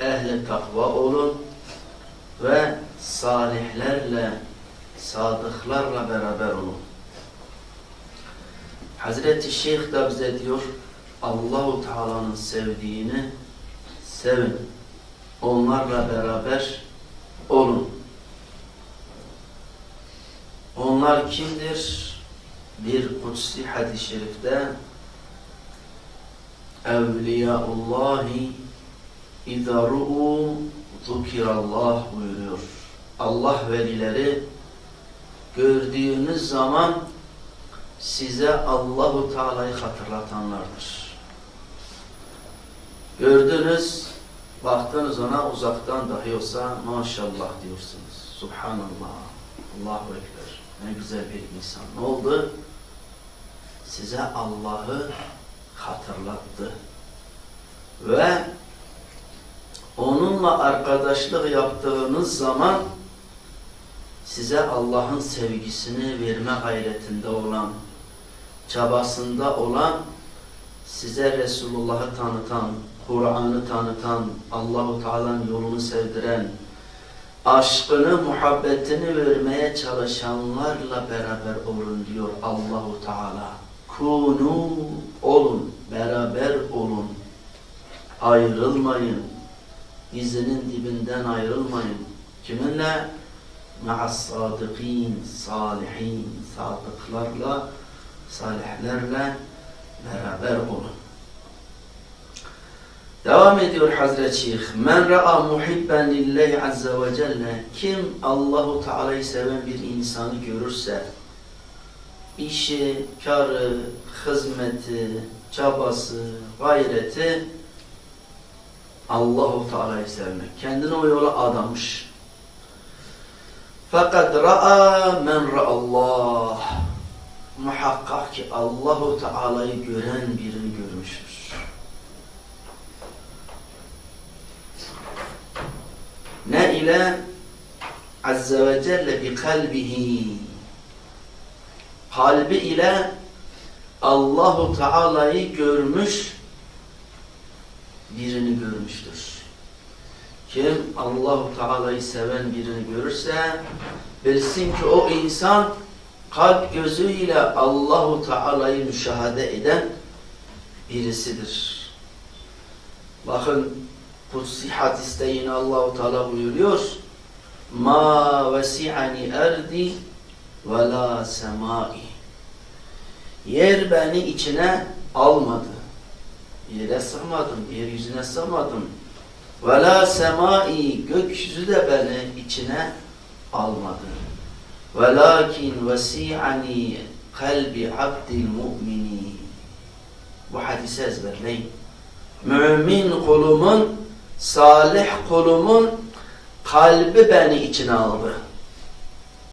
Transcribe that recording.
ehli takva olun ve salihlerle, sadıklarla beraber olun. Hazreti Şeyh da bize diyor, Allahu Teala'nın sevdiğini sevin. Onlarla beraber olun. Onlar kimdir? Bir kutsi hadis-i şerifte Evliyaullahi İzâ ru'u zukirallah buyuruyor. Allah velileri gördüğünüz zaman size Allahu Teala'yı hatırlatanlardır. Gördünüz, baktınız ona uzaktan dahi olsa maşallah diyorsunuz. Subhanallah, Allahu Ekber. Ne güzel bir insan. Ne oldu? Size Allah'ı hatırlattı. Ve onunla arkadaşlık yaptığınız zaman size Allah'ın sevgisini verme gayretinde olan, çabasında olan, size Resulullah'ı tanıtan, Kur'an'ı tanıtan, Allahu Teala'nın yolunu sevdiren, aşkını, muhabbetini vermeye çalışanlarla beraber olun diyor Allahu Teala. Kunu olun, beraber olun. Ayrılmayın. Dizinin dibinden ayrılmayın. Kiminle? Ma'as sadıkîn, salihin, sadıklarla, salihlerle beraber olun. Devam ediyor Hazreti Şeyh. Men ra'a muhibben lillahi azze ve celle. Kim Allahu Teala'yı seven bir insanı görürse, işi, karı, hizmeti, çabası, gayreti Allahu Teala'yı sevmek. Kendini o yola adamış. Fakat ra'a men ra'allah. Muhakkak ki Allahu Teala'yı gören birini görmüştür. Ne ile Azze ve Celle bi kalbihi kalbi ile Allahu Teala'yı görmüş birini görmüştür. Kim Allahu Teala'yı seven birini görürse bilsin ki o insan kalp gözüyle Allahu Teala'yı müşahede eden birisidir. Bakın Kutsi hadiste yine Allahu Teala buyuruyor. Ma vesi'ani erdi ve la semai. Yer beni içine almadı. Yere sığmadım, yeryüzüne sığmadım. Ve la semai. Gökyüzü de beni içine almadı. Velakin vesi'ani kalbi abdil mu'mini. Bu hadisi ezberleyin. Mümin kulumun salih kulumun kalbi beni içine aldı.